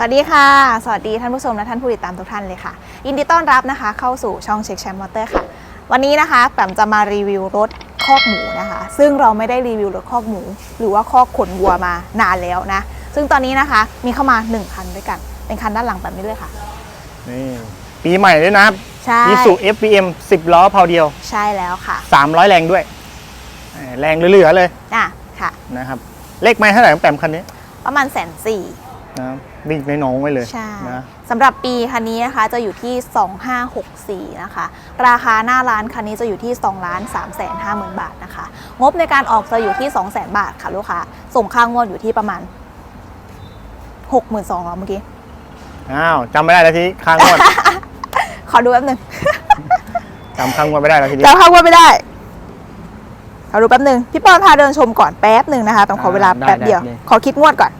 สวัสดีค่ะ สวัสดีท่านผู้ชมและท่านผู้ติดตามทุกท่านเลยค่ะ ยินดีต้อนรับนะคะ เข้าสู่ช่องเช็คแชมป์มอเตอร์ค่ะ วันนี้นะคะแปมจะมารีวิวรถคอกหมูนะคะ ซึ่งเราไม่ได้รีวิวรถคอกหมู หรือว่าคอกขนวัวมานานแล้วนะ ซึ่งตอนนี้นะคะมีเข้ามา 1 คันด้วยกัน เป็นคันด้านหลังแบบนี้เลยค่ะ นี่ปีใหม่ด้วยนะครับใช่อีสุ FBM 10 ล้อเผาเดียว ใช่แล้วค่ะ 300 แรงด้วยเอ่อแรงเหลือๆเลยอะค่ะนะครับ เลขไม่เท่าไหร่ของแปมคันนี้ ประมาณแสนสี่นะครับ วิ่งน้องๆไว้เลยใช่นะสำหรับปีคันนี้นะคะจะอยู่ที่ 2564 นะคะ ราคาหน้าร้านคันนี้จะอยู่ที่2ล้าน3แสน5หมื่นบาทนะคะ งบในการออกจะอยู่ที่2แสนบาทค่ะลูกค้า ส่งค่างวดอยู่ที่ประมาณ 62,000เหรอเมื่อกี้ อ้าวจำไม่ได้แล้วทีนี้ค้างงวด ขอดูแป๊บหนึงจำค้างงวดไม่ได้แล้วทีนี้ จำค่างวดไม่ได้ ขอดูแป๊บหนึงพี่ปอนพาเดินชมก่อนแป๊บหนึ่งนะคะต้องขอเวลาแป๊บเดียวขอคิดงวดก่อน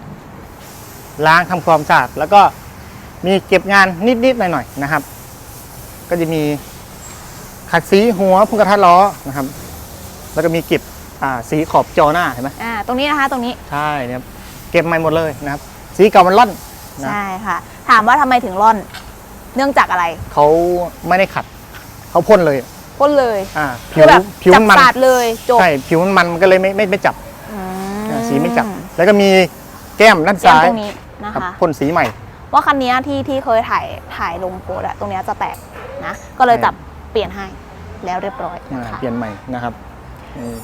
ล้างทำความสะอาดแล้วก็มีเก็บงานนิดๆหน่อยๆนะครับ ก็จะมีขัดสีหัวพุงกระทะล้อนะครับ แล้วก็มีเก็บอ่าสีขอบจอหน้าเห็นไหมอ่าตรงนี้นะคะตรงนี้ใช่นะครับเก็บใหม่หมดเลยนะครับ สีเก่ามันร่อนนะใช่ค่ะ ถามว่าทำไมถึงร่อน เนื่องจากอะไรเขาไม่ได้ขัดเขาพ่นเลยพ่นเลยอ่าผิคือวแบบผิวจับมันมันสาดเลยจบใช่ผิวมันมันมันก็เลยไม่ไม่ไม่จับอือ่าสีไม่จับ แล้วก็มีแก้มด้านแก้มซ้ายตรง นี้นะครับคะ พ่นสีใหม่ ว่าคันนี้ที่ที่เคยถ่ายถ่ายลงโพสต์อะตรงเนี้ยจะแตกนะ ก็เลยใช่จับเปลี่ยนให้แล้วเรียบร้อยอ่านะคะเปลี่ยนใหม่นะครับอืม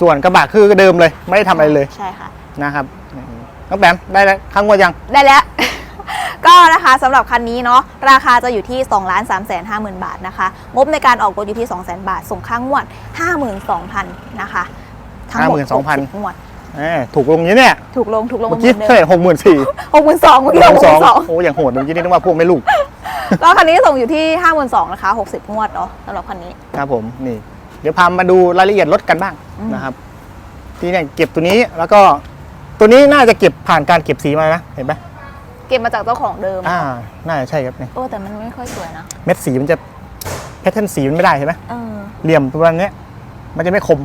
ส่วนกระบะคือเดิมเลย ไม่ได้ทำอะไรเลยใช่ค่ะ นะครับอืมน้องแบมได้แล้วข้างว่ายัง ได้แล้ว ก็นะคะสำหรับคันนี้เนาะราคาจะอยู่ที่2ล้าน3แสน5หมื่นบาทนะคะ งบในการออกรถอยู่ที่ 2 0 0 0 0 0 บาท ส่งค่างวด 52,000 นะคะ ทั้งหมด52,000 60งวด เอ้ยถูกลงนี้เนี่ยถูกลงถูกลงเมื่อเหมืกี้อนเดิเท่าไหร่มหกหมื่นสี่หกหมื่นสองเมื่อกี้หกหมื่นสองโอ้อย่างโหดเมื่อกี้นี่นึกว่าพวกไม่ลูกก็คันนี้ส่งอยู่ที่5 2 0 0 0นะคะ60งวดเนาะสำหรับคันนี้ครับผมนี่ เดี๋ยวพามาดูรายละเอียดรถกันบ้างอืมนะครับที่เนี่ยเก็บตัวนี้แล้วก็ตัวนี้น่าจะเก็บผ่านการเก็บสีมานะเห็นไหมเก็บมาจากเจ้าของเดิมอ่าน่าจะใช่ครับเนี่ยโอ้แต่มันไม่ค่อยสวยนะเม็ดสีมันจะแพทเทิร์นสีมันไม่ได้ใช่ไหมเออเหลี่ยมประมาณเนี้ยมันจะไม่คม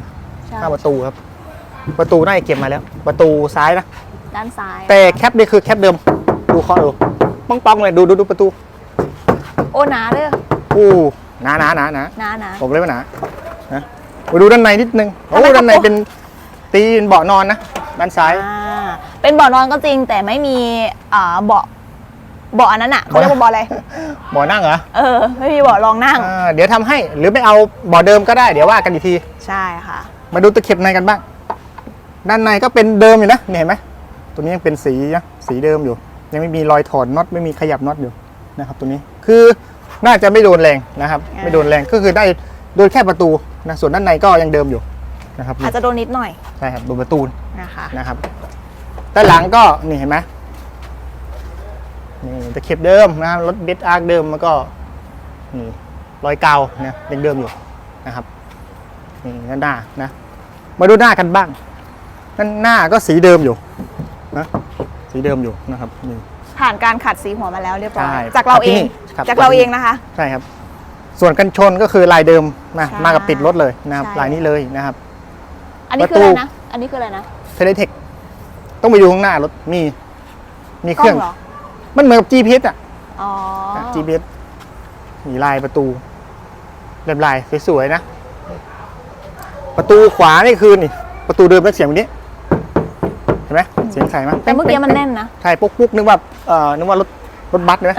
ใช่หน้าประตูครับ ประตูน่าจะเก็บมาแล้ว ประตูซ้ายนะ ด้านซ้าย แต่แคปนี่คือแคปเดิม ดูเคาะดูป้องป้องๆเลยดูดูดูประตู โอ้หนาเลยอู้หนาหนาหนาหนาหนาหนาผมเลยว่าหนานะมาดูด้านในนิดนึงโอ้ทำไมครับด้านในเป็นตีนเบาะนอนนะด้านซ้ายอ่าเป็นเบาะนอนก็จริง แต่ไม่มีอ่าเบาะเบาะอันนั้นอะเขาเรียกว่าเบาะอะไรเบาะนั่งเหรอเออไม่มีเบาะรองนั่งอ่าเดี๋ยวทำให้หรือไม่เอาเบาะเดิมก็ได้เดี๋ยวว่ากันอีกทีใช่ค่ะ มาดูตะเข็บในกันบ้าง ด้านในก็เป็นเดิมอยู่นะเนี่ยเห็นไหมตัวนี้ยังเป็นสีนะสีเดิมอยู่ ยังไม่มีรอยถอดน็อตไม่มีขยับน็อตอยู่นะครับ ตัวนี้คือน่าจะไม่โดนแรงนะครับอ่าไม่โดนแรงก็คือได้โดนแค่ประตูนะส่วนด้านในก็ยังเดิมอยู่นะครับอาจจะโดนนิดหน่อยใช่ครับโดนประตูนะคะนะครับด้านหลังก็นี่เห็นไหมนี่ตะเข็บเดิมนะครับรถเบสอาร์คเดิมแล้วก็นี่รอยเกาวเนี่ยยังเดิมอยู่นะครับนี่ด้านหน้านะมาดูหน้ากันบ้าง ด้านหน้าก็สีเดิมอยู่นะสีเดิมอยู่นะครับนี่ผ่านการขัดสีหัวมาแล้วเรียบร้อยใช่จากเราขัดเอที่งนี่ครับจากเราเองนะคะ ใช่ครับ ส่วนกันชนก็คือลายเดิมนะใช่มากับติดรถเลยนะครับใช่ลายนี้เลยนะครับ อันนี้ประคือตูอะไรนะอันนี้คืออะไรนะเทเลเทคต้องไปดูข้างหน้ารถมีมีกเคล้รื่อองงเหรอมันเหมือนกับ GPS อะอ๋อ GPS มีลายประตูเรียบลายสวยๆนะ ประตูขวานี่คือนี่ประตูเดิมแล้วเสียงแบบนี้ เห็นไหมเสียงใสไหมแต่เมื่อกี้มันแน่นนะใช่ปุ๊กปุ๊กนึกว่าเอ่อนึกว่ารถรถบัสเลยไหม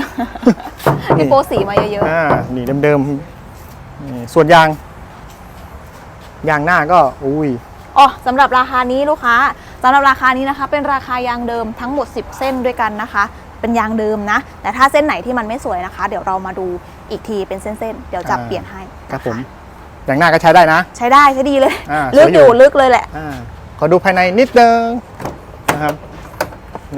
ที่โปรสีมาเยอะอ่านี่เดิมๆนี่ส่วนยาง ยางหน้าก็อุ้ยๆอ๋อสำหรับราคานี้ลูกค้าสำหรับราคานี้นะคะ เป็นราคายางเดิมทั้งหมด 10 เส้นด้วยกันนะคะ เป็นยางเดิมนะ แต่ถ้าเส้นไหนที่มันไม่สวยนะคะ เดี๋ยวเรามาดูอีกทีเป็นเส้นๆเดี๋ยวจะอ่าเปลี่ยนให้ครับนะะผมยางหน้าก็ใช้ได้นะ ใช้ได้ใช้ดีเลยอ่าลึกสวยออยู่ยู่ลึกเลยแหละอ่าขอดูภายในนิดนึง นะครับ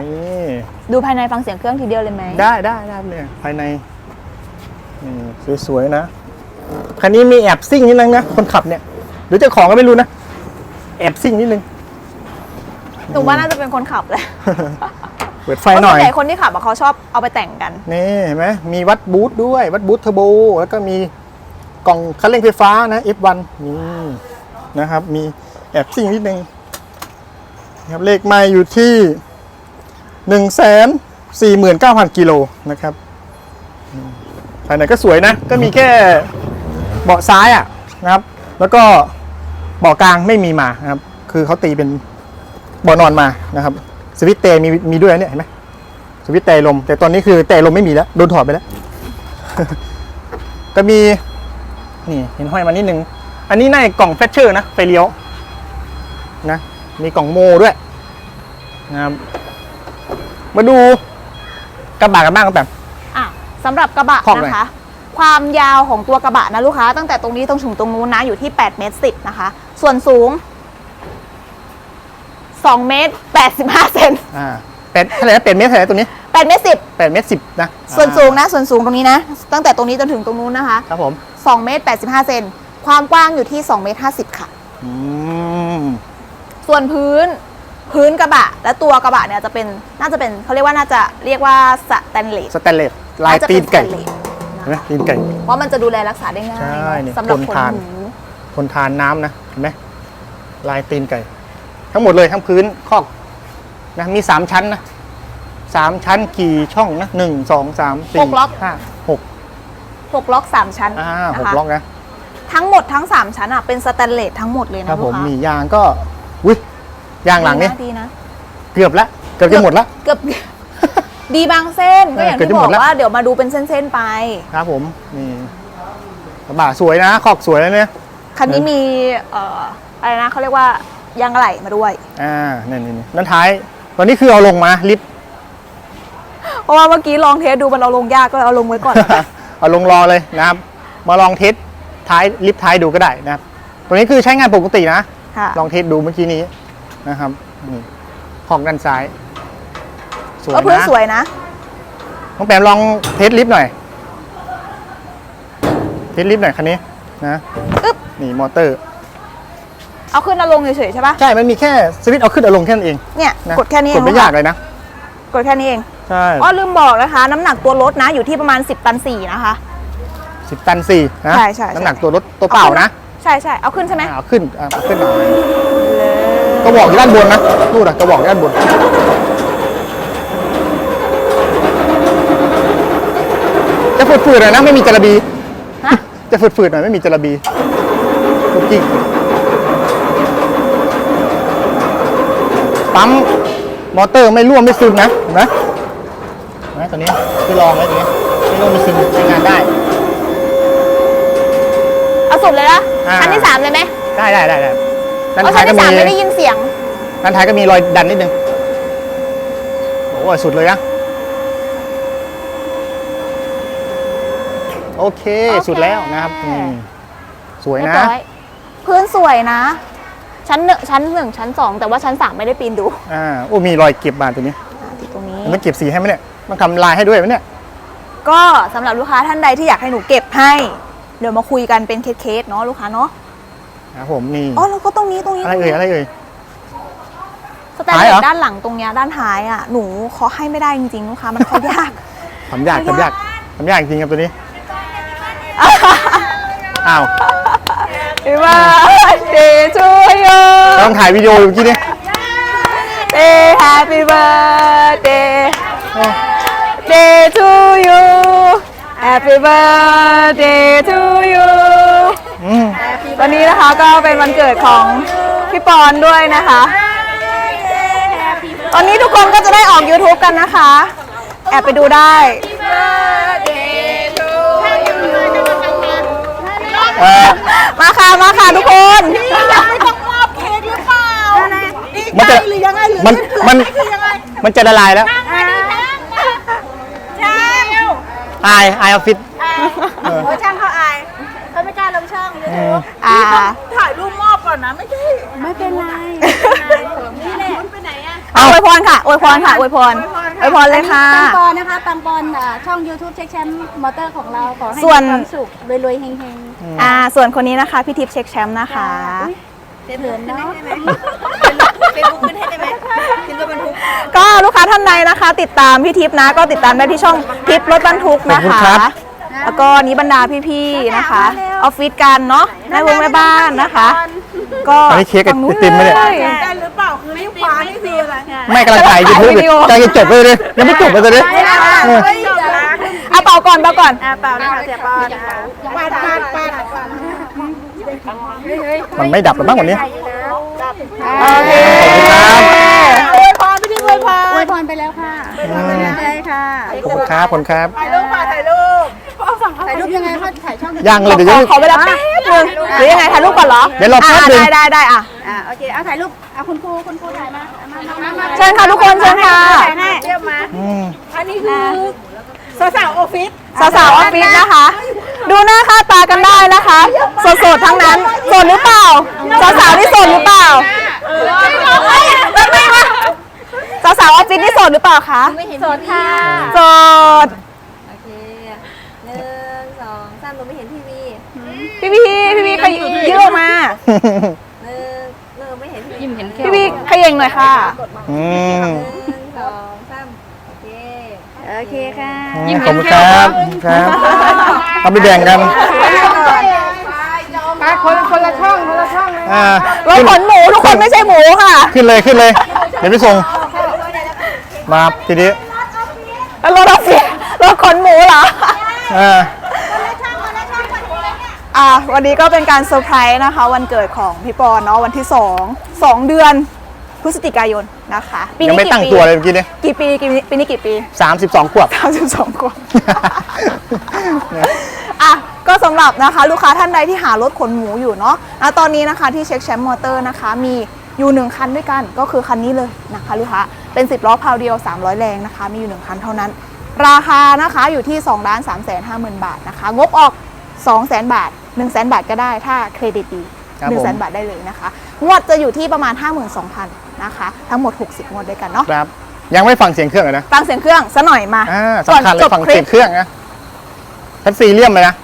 นี่ดูภายในฟังเสียงเครื่องทีเดียวเลยไหมได้ได้ได้เนี่ยภายในนี่สวยๆนะคันนี้มีแอบซิ่งนิดนึงนะคนขับเนี่ย หรือเจ้าของก็ไม่รู้นะแอบซิ่งนิดนึงหนูว่าน่าจะเป็นคนขับแหละเปิดไฟเพราะหส่น่วอนยใหญ่คนที่ขับอะเขาชอบเอาไปแต่งกันนี่เห็นไหมมีวัดบูทด้วยวัดบูทเทอร์โบแล้วก็มีกล่องคันเร่งไฟฟ้านะ F1 นี่นะครับ มีแอบซิ่งนิดนึงนะ ครับเลขไม่อยู่ที่หนึ่งแสน49,000กิโลนะครับภายในก็สวยนะ ก็มีแค่เบาะซ้ายอะนะครับ แล้วก็เบาะกลางไม่มีมานะครับ คือเขาตีเป็นเบาะนอนมานะครับ สวิตเตมีมีด้วยเนี่ยเห็นไหมสวิตเตลม แต่ตอนนี้คือเตลมไม่มีแล้วโดนถอดไปแล้ว ก็มีนี่เห็นห้อยมานิดนึง อันนี้ในกล่องเฟชเชอร์นะไฟเลี้ยวนะ มีกล่องโมด้วยนะครับมาดูกระบะกันบ้างครับแบบ อะสำหรับกระบะขอบหน่อยนะคะ ความยาวของตัวกระบะนะลูกค้า ตั้งแต่ตรงนี้ตรงถึงตรงนู้นนะอยู่ที่8เมตร10นะคะ ส่วนสูง2เมตร85เซนอ่าเป็ดเท่าไหร่นะเป็ดเมตรเท่าไหร่ตัวนี้8เมตร10เป็ดเมตรสิบนะส่วนอ่าสูงนะ ส่วนสูงตรงนี้นะ ตั้งแต่ตรงนี้จนถึงตรงนู้นนะคะครับผม2เมตร85เซนความกว้างอยู่ที่2เมตร50ค่ะ อืม ส่วนพื้นพื้นกระบะ และตัวกระบะเนี่ยจะเป็นน่าจะเป็นเขาเรียกว่าน่าจะเรียกว่าสแตนเลสสแตนเลสลายน่จะตีเป็นไก่สแตเลสเห็นไหมตีนไก่ เพราะมันจะดูแลรักษาได้ง่ายใช่นี่สำหรับทนคนทานหมูทนทานน้ำนะเห็นไหมลายตีนไก่ ทั้งหมดเลยทั้งพื้นคอกนะมีสามชั้นนะสามชั้นกี่ช่องนะหนึ่งสองสามสี่ห้าหกหกล็อก3ชั้นอ่านะหกคะล็อกนะทั้งหมดทั้ง3ชั้นอะเป็นสแตนเลสทั้งหมดเลยคนะรับลูผกมค้ามียางก็ อุ้ยยางหลังนี่ดีนะเกือบละเกือบจะหมดละเกือบดีบางเส้นก็อย่างเออเกือบที่จะบหมอดกแล้วว่าเดี๋ยวมาดูเป็นเส้นๆไป ครับผมนี่กระบะสวยนะขอกสวยแล้วเนี่ยคันนี้เออมีเอ่ออะไรนะเขาเรียกว่ายางอะไหล่มาด้วยอ่านี่นี่นี่ด้านท้ายตอนนี้คือเอาลงมาลิฟต์เพราะว่าเมื่อกี้ลองเทสดูมันเอาลงยากก็เลยเอาลงไว้ก่อนเอาลงรอเลยนะครับ มาลองเทสท้ายลิฟต์ท้ายดูก็ได้นะครับตัวนี้คือใช้งานปกตินะ ค่ะ ลองเทสดูเมื่อกี้นี้นะครับนี่ขอกด้านซ้าย สวยก็พื้นนะสวยนะ น้องแปมลองเทสลิฟต์หน่อย เทสลิฟต์หน่อยคันนี้นะอึ๊บ นี่มอเตอร์ เอาขึ้นเอาลงเฉยๆใช่ปะใช่ มันมีแค่สวิตช์เอาขึ้นเอาลงแค่นั้นเองเนี่ยนะกดแค่นี้เอกดงไม่ลูกยาค้ากเลยนะ กดแค่นี้เอง ใช่อ๋อลืมบอกนะคะ น้ำหนักตัวรถนะอยู่ที่ประมาณ 10 ตัน4นะคะ สิบตันสี่นะใช่ใช่ใช่ น้ำหนักตัวรถตัวเปล่านะ ใช่ใช่เอาขึ้นใช่ไหมอ่าเอาขึ้นอ่าเอาขึ้นหน่อยกระบอกอยู่ด้านบนนะนู่นนะกระบอกอยู่ด้านบน จะฝืดๆหน่อยนะไม่มีจระบี ฮะจะฝืดๆหน่อยไม่มีจระบีคุกกิ้งปั๊มมอเตอร์ไม่ร่วมไม่ซึมนะเห็นไหมเห็นไหมตัวนี้คือลองแล้วตัวนี้ไม่ร่วมไม่ซึมใช้งานได้เอาสุดเลยนะ อ่าอันที่สามเลยไหมได้ได้ได้ได้ด้านเพราะท้าชั้ยนก็ที่มีสามไม่ได้ยินเสียง ด้านท้ายก็มีรอยดันนิดนึงโอ้ยสุดเลยนะโอเคโอเค สุดแล้วนะครับอืมสวยเรียนะบร้อยพื้นสวยนะ ชั้นหนึ่งชั้นหนึ่งชั้นสองแต่ว่าชั้นสามไม่ได้ปีนดูอ่าโอ้มีรอยเก็บมาตัวนี้อ่าติดตรงนี้ มันเก็บสีให้ไหมเนี่ยมันทำลายให้ด้วยไหมเนี่ย ก็สำหรับลูกค้าท่านใดที่อยากให้หนูเก็บให้ เดี๋ยวมาคุยกันเป็นเคสๆเนาะลูกค้าเนาะครับผมนี่อ๋อแล้วก็ตรงนี้ตรงนี้อะไรเอ่ยอะไรเอ่ย สแตนท้ายเลเหรสอด้านหลังตรงเนี้ยด้านท้ายอะหนูขอให้ไม่ได้จริงๆลูกค้ามันขอยาก ทำยากทำยากทำยากจริงครับตัวนี้ อ้าว Happy birthday to you ต้องถ่ายวิดีโออยู่เมื่อกี้นี้ Day Happy birthday โอ้ day to you Happy birthday to you อืมวันนี้นะคะก็เป็นวันเกิดของพี่ปอนด้วยนะคะ ตอนนี้ทุกคนก็จะได้ออก YouTube กันนะคะ แอบไปดูได้ เอ่อมาค่ะ มาค่ะทุกคนไม่ต้องมอบเค้กหรือเปล่าดีมันใจจะหรือยังไงหรือมันมันคือยังไงมันจะละลายแล้วใช่ อายอายออฟฟิศโอ้ยช่างเขาอายเขาไม่กล้าลงช่องยูทูบอ่า ถ่ายรูปมอบก่อนนะไม่ใช่ไม่เป็นไรนี่แหละไปไหนอะเอาอวยพรค่ะอวยพรค่ะอวยพรอวยพรเลยค่ะ ปังปอนนะคะปังปอนอ่าช่อง YouTube เช็คแชมป์มอเตอร์ของเราขอให้ส่วนมีความสุขรวยๆเฮงอ่าส่วนคนนี้นะคะพี่ทิพย์เช็คแชมป์นะคะ ๆเถินเนาะ เป็นบุ๊กขึ้นให้ได้ไหมขึ้นรถบรรทุก ก็ลูก ค้าท่านใดนะคะ ติดตามพี่ทิพย์นะ ก็ติดตามได้ที่ช่องทิพย์รถบรรทุกนะขอบคุณคะครับ แล้วก็นี้บรรดาพี่ๆนะคะออฟฟิศกันเนาะแม่วงแม่บ้านนะคะ ก็อันนี้เค้กฝั่งนู้นไอติมไหมเนี่ย ล ได้หรือเปล่าคือนิ้วขวานี่คืออะไรไม่กำลังถ่ายยูทูบวิดีโอใจจะจบเลยเลยยังไม่จบเลยเลยเอออะเป่าก่อนเป่าก่อน อ่าเปล่านะคะเสียปอนปาดปาดปาดมันไม่ดับหรือบ้างวันนี้ โอเค อวยพรไม่ได้อวยพร อวยพรไปแล้วค่ะ ใช่ค่ะขอบคุณครับขอบคุณครับ ถ่ายรูปค่ะถ่ายรูปถ่ายรูปยังไงคะถ่ายช่องยังเลยเดี๋ยวขยัองขอเวลาแป๊บนึงหรือยังไงถ่ายรูปก่อนเหรอ เดี๋ยวรอแป๊บนึงอะได้ได้ได้อะอ่าโอเคเอาถ่ายรูปเอาคุณครูคุณครูถ่ายมาเอามามามามาเชิญค่ะทุกคนเชิญค่ะเยี่ยมมาอืมอันนี้คือสาวๆออฟฟิศสาวๆออฟฟิศนะคะ ดูหน้าค่าตากันได้นะคะสดๆทั้งนั้นโสดหรือเปล่าสาวๆนี่โสดหรือเปล่า สาวๆออฟฟิศนี่โสดหรือเปล่าคะโสดค่ะโสดโอเคหนึ่งสองสามเราไม่เห็นทีวีพี่พี่พี่พี่ขยยืดออกมาหนึ่งเราไม่เห็นทีวียิ้มเห็นแค่พี่พี่ขย่งหน่อยค่ะอืมหนึ่งสองสามโอเคโอเคค่ะอืมขอบคุณครับครับเอาไปแบ่งกันคนคนละช่องคนละช่องเลยอ่ารถขนหมูทุกคนไม่ใช่หมูค่ะ ขึ้นเลยขึ้นเลย เดี๋ยวไปส่ง มาทีนี้แล้วรถออฟฟิศรถขนหมูเหรอ อ่า อะวันนี้ก็เป็นการเซอร์ไพรส์นะคะ วันเกิดของพี่ปอนเนาะวันที่ 2 2 เดือนพฤศจิกายนนะคะปียังนี้ไม่กี่ตั้งปีตัวเลยเมื่อกี้เนี่ย กี่ปีกี่ปีปีนี้กี่ปี สามสิบสองขวบ 32กว่าอะก็สำหรับนะคะลูกค้าท่านใดที่หารถขนหมูอยู่เนาะอะตอนนี้นะคะที่เช็คแชมป์มอเตอร์นะคะมี อยู่หนึ่งคันด้วยกันก็คือคันนี้เลยนะคะลูกค้าเป็น 10ล้อพาวเดียว 300 แรงนะคะ มีอยู่หนึ่งคันเท่านั้น ราคานะคะอยู่ที่2ล้าน3 5 0 0 0 0 บาทนะคะ งบออก 2 0 0 0 0 0 บาท 1 0 0 0 0 0บาทก็ได้ถ้าเครดิตดีครับ1 0 0 0 0ผม0บาทได้เลยนะคะ งวดจะอยู่ที่ประมาณ 52,000นะคะ ทั้งหมด 60 งวดด้วยกันเนาะครับ ยังไม่ฟังเสียงเครื่องเลยนะ ฟังเสียงเครื่องซะหน่อยมาอ่าก่อนสำคัญเลจยบฟังคลิเสียปงเครื่องนะชั้นสี่เลี่ยมเลยนะ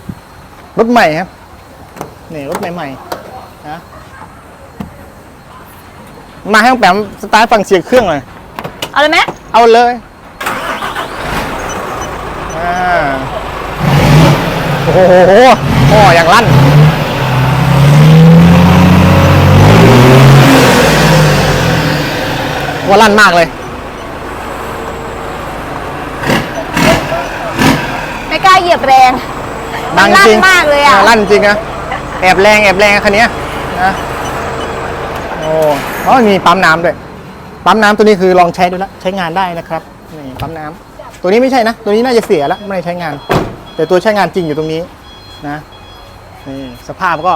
รถใหม่ครับ นี่รถใหม่ๆนะ มาให้น้องแปมสตาร์ทฟังเสียงเครื่องเลยเอาเลยไหมเอาเลยอ่าโอ้โหพ่ออย่างลั่น ว่าลั่นมากเลย ไม่กล้าเหยียบแรงดังลั่จรินงมากเลยอะ ลั่นจริงนะแอบแรงแอบแรงคันเนี้ยนะ โอ้อ๋อมีปั๊มน้ำด้วย ปั๊มน้ำตัวนี้คือลองใช้ดูแล้วใช้งานได้นะครับ นี่ปั๊มน้ำตัวนี้ไม่ใช่นะ ตัวนี้น่าจะเสียแล้วไม่ได้ใช้งาน แต่ตัวใช้งานจริงอยู่ตรงนี้นะนี่สภาพก็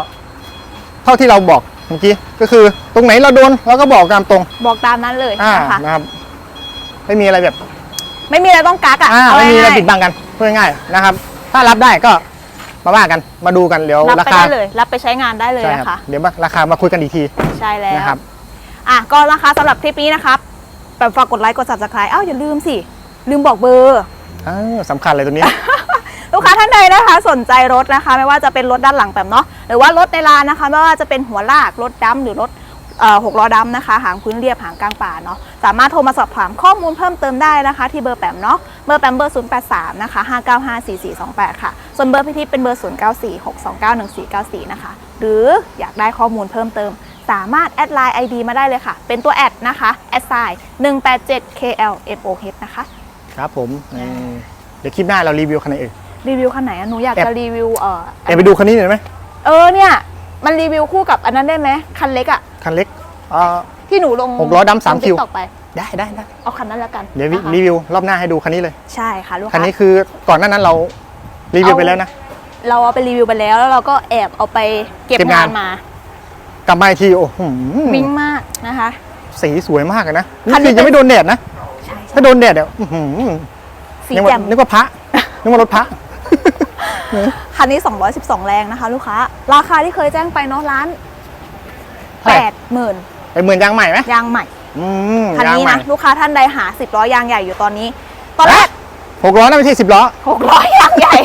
เท่าที่เราบอกเมื่อกี้ก็คือตรงไหนเราโดนเราก็บอกตามตรงบอกตามนั้นเลยอ่านะคะนะครับ ไม่มีอะไรแบบ ไม่มีอะไรต้องกักอะอ่าเอาไม่มีอะไรง่ายๆ ปิดบังกันพูดง่ายๆนะครับ ถ้ารับได้ก็ มาว่ากันมาดูกันเดี๋ยวรับราไปคาได้เลย รับไปใช้งานได้เลยใช่นะครัคะบเดี๋ยวมาราคามาคุยกันอีกทีใช่แล้ว นะครับ อะก็นะคะสำหรับคลิปนี้นะครับแบบฝากกดไลค์กด subscribe อ้าวอย่าลืมสิ ลืมบอกเบอร์อ้าวสำคัญเลยตัวนี้ ลูกค้าท่านใดนะคะสนใจรถนะคะ ไม่ว่าจะเป็นรถด้านหลังแบบเนาะหรือว่ารถในร้านนะคะ ไม่ว่าจะเป็นหัวลากรถดำหรือรถเอ่อ หกล้อดำนะคะ หางพื้นเรียบหางกลางป่าเนาะสามารถโทรมาสอบถามข้อมูลเพิ่มเติมได้นะคะ ที่เบอร์แปมเนาะเบอร์แปมเบอร์ 083 นะคะ 5954428 ค่ะ ส่วนเบอร์พี่ทิพย์เป็นเบอร์ 0946291494 นะคะ หรืออยากได้ข้อมูลเพิ่มเติม สามารถแอดไลน์ ID มาได้เลยค่ะ เป็นตัวแอดนะคะแอดไซน์ 187KLFOH นะคะครับผมนี่เดี๋ยวคลิปหน้าเรารีวิวคันไหนเอ่ยรีวิวคันไหนอะหนูอยากแอบจะรีวิวเอ่อเอยไปดูคันนี้หน่อยได้ไหมเออเนี่ยมันรีวิวคู่กับอันนั้นได้ไหมคันเล็กอะ คันเล็กอ่า ที่หนูลงหกล้อดำสามคิว ต่อไป ได้ได้ได้เอาคันนั้นแล้วกันเดี๋ยวนะคะรีวิวรอบหน้าให้ดูคันนี้เลย ใช่ค่ะลูกคันค้า นี้คือก่อนหน้านั้นเรารีวิวไปแล้วนะ เราเอาไปรีวิวไปแล้วแล้วเราก็แอบเอาไปเก็บเก็บงางาน นมากลับมาอีกทีโอ้โหวิ่งมากนะคะ สีสวยมากเลยนะคันี่นนี้คือยังไม่โดนแดดนะใช่ถ้าโดนแดดเดี๋ยวอื้อหือสีนึกว่าแจ่มนึกว่าพระนึกว่ารถพระ คันนี้ 212 แรงนะคะ ลูกค้า ราคาที่เคยแจ้งไปเนาะร้านเท่าไหร่ แปดหมื่นไปเหมือนยางใหม่ไหมยางใหม่อืมคันยางนี้ใหม่นะลูกค้าท่านใดหา10ล้อยางใหญ่อยู่ตอนนี้ ตอนแรกหกล้อนะไม่ใช่สิบล้อ6ล้อยางใหญ่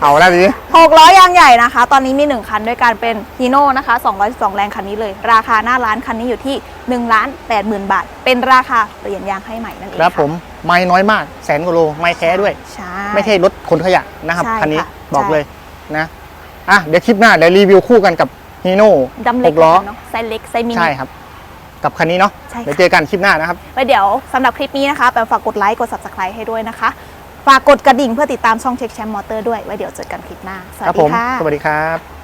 เอาแล้วดิ6ล้อยางใหญ่นะคะ ตอนนี้มี 1 คันด้วยกันเป็นฮีโน่นะคะ212 แรงคันนี้เลย ราคาหน้าร้านคันนี้อยู่ที่1ล้าน80,000บาท เป็นราคาเปลี่ยนยางให้ใหม่นั่นเองครับะผมไม่น้อยมากแสนกว่าโลไม่แท้ด้วยใช่ไม่ใช่รถขนขยะนะครับใช่คันนี้ค่ะบอกใช่เลยนะอะเดี๋ยวคลิปหน้าเดี๋ยวรีวิวคู่กันกับ ฮีโน่ดำหเล็กกล้อ เนาะไซส์เล็กไซส์มินิ ใช่ครับ กับคันนี้เนาะใช่ค่ะ เดี๋ยวเจอกันคลิปหน้านะครับไว้เดี๋ยวสำหรับคลิปนี้นะคะแปมฝากกดไลค์ กด subscribe ให้ด้วยนะคะ ฝากกดกระดิ่งเพื่อติดตามช่องเช็คแชมป์มอเตอร์ด้วย ไว้เดี๋ยวเจอกันคลิปหน้า สวัสครับดีผมค่ะ สวัสดีครับ